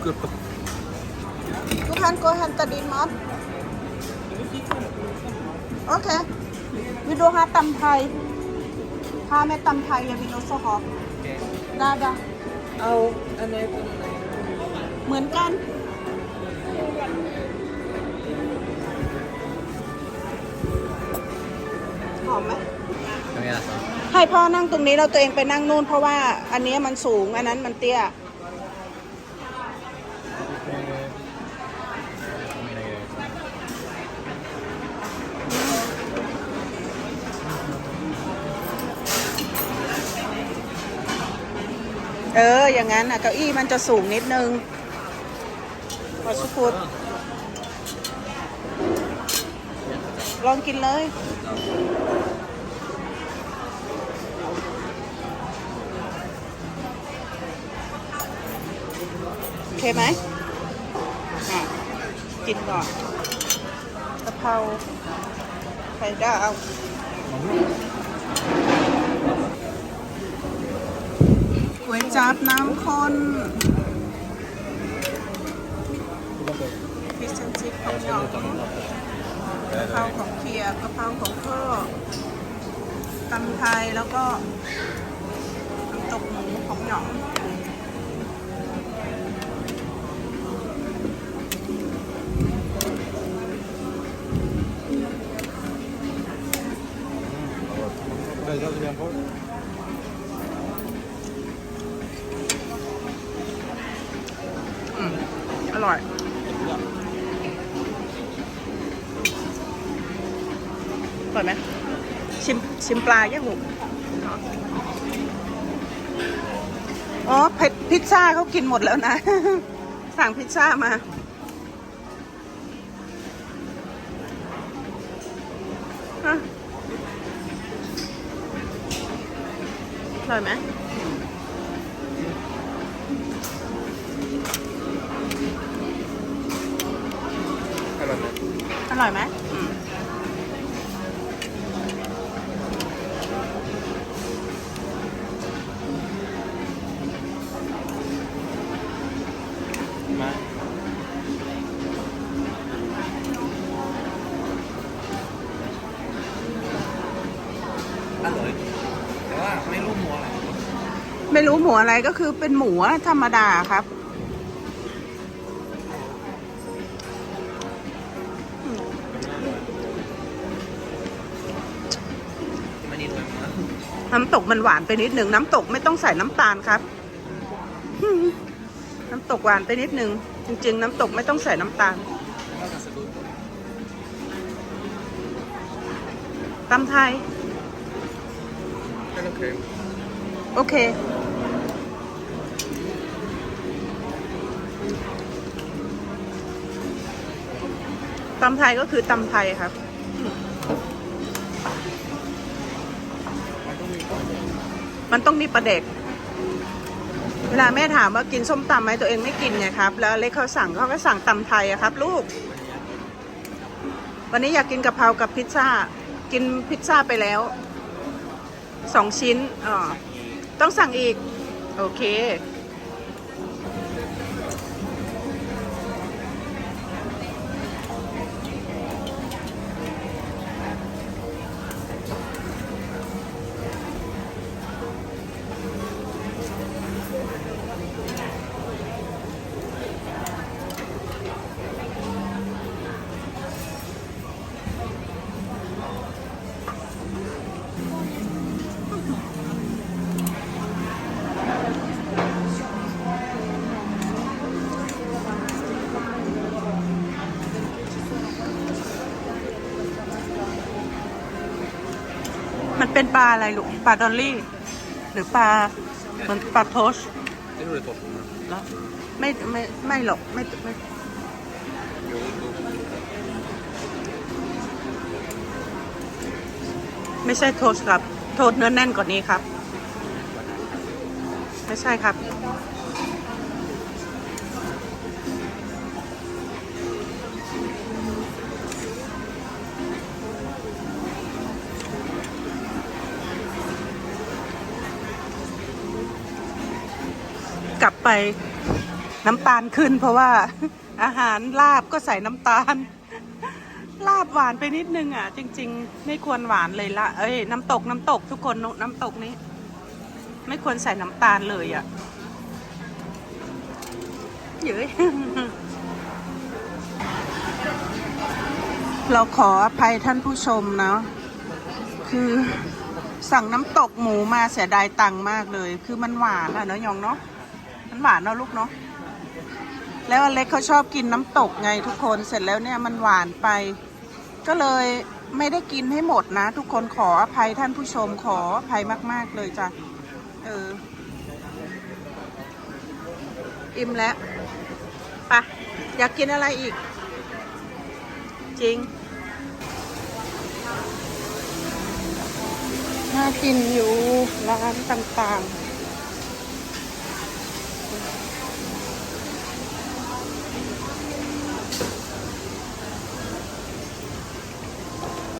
วัดเกือบตกทุกท่านก็ฮันตะดินมัดโอเควิดีโอฮาตำไทยพาแม่ตำไทยยาวิโนโซฮอปได้ดะเอาอันไหนเป็นอันไหนเหมือนกัน หอมไหมตรงนี้ละให้พ่อนั่งตรงนี้เราตัวเองไปนั่งนู่นเพราะว่าอันนี้มันสูงอันนั้นมันเตี้ย ออ อย่างนั้นอะ เก้าอี้มันจะสูงนิดนึงขอชุกุดลองกินเลย โอเคไหมอะ กินก่อนกะเพราไข่ดาวก๋วย จับน้ำข้นฟิชแอนชิพของหยองกะเพราของเคียร์กะเพราของพ่อตำไทยแล้วก็น้ำตกหมูของหยองอื อร่อย อร่อยไหมชิมชิมปลาย่างหมูอ๋อเผ็ดพิซซ่าเขากินหมดแล้วนะ สั่งพิซซ่ามาอร่อยไหม อร่อยไหม อร่อยไหมอืมมาอร่อยแต่ว่าไม่รู้หมัวอะไร ไม่รู้หมูอะไรก็คือเป็นหมูธรรมดาครับ น้ำตกมันหวานไปนิดหนึ่งน้ำตกไม่ต้องใส่น้ำตาลครับ น้ำตกหวานไปนิดหนึ่งจริง ๆ น้ำตกไม่ต้องใส่น้ำตาลตำไทยโอเค ตำไทยก็คือตำไทยครับ มันต้องมีประเด็ก เวลาแม่ถามว่ากินส้มตำไหมตัวเองไม่กินไงครับ แล้วเล็กเขาสั่งเขาก็สั่งตำไทยอะครับ ลูก วันนี้อยากกินกะเพรากับพิซซ่า กินพิซซ่าไปแล้วสองชิ้นอ๋อต้องสั่งอีก โอเค มันเป็นปลาอะไรลูก ปลาดอลลี่ หรือปลาเหมือนปลาโทช Det gjorde torsken. แล้วไม่ไม่ไม่หรอกไม่ไม่ Jo, jo. ไม่ใช่โทษครับ โทษเนื้อแน่นกว่านี้ครับ ไม่ใช่ครับ กลับไปน้ำตาลขึ้น เพราะว่าอาหารลาบก็ใส่น้ำตาล ลาบหวานไปนิดนึงอะ จริง ๆ ไม่ควรหวานเลยละเอ้ยน้ำตกน้ำตกทุกคนน้ำตกนี้ ไม่ควรใส่น้ำตาลเลยอะเย้ยเราขออภัยท่านผู้ชมเนาะคือสั่งน้ำตกหมูมาเสียดายตังค์มากเลย คือมันหวานอะเนาะยองเนาะ หวานเนาะลูกเนาะแล้วอเล็กเขาชอบกินน้ำตกไงทุกคนเสร็จแล้วเนี่ยมันหวานไป ก็เลยไม่ได้กินให้หมดนะ ทุกคนขออภัยท่านผู้ชมขออภัยมาก ๆ เลยจ้ะเออ อิ่มแล้วไปะอยากกินอะไรอีก จริงน่ากินอยู่ร้านต่าง ๆ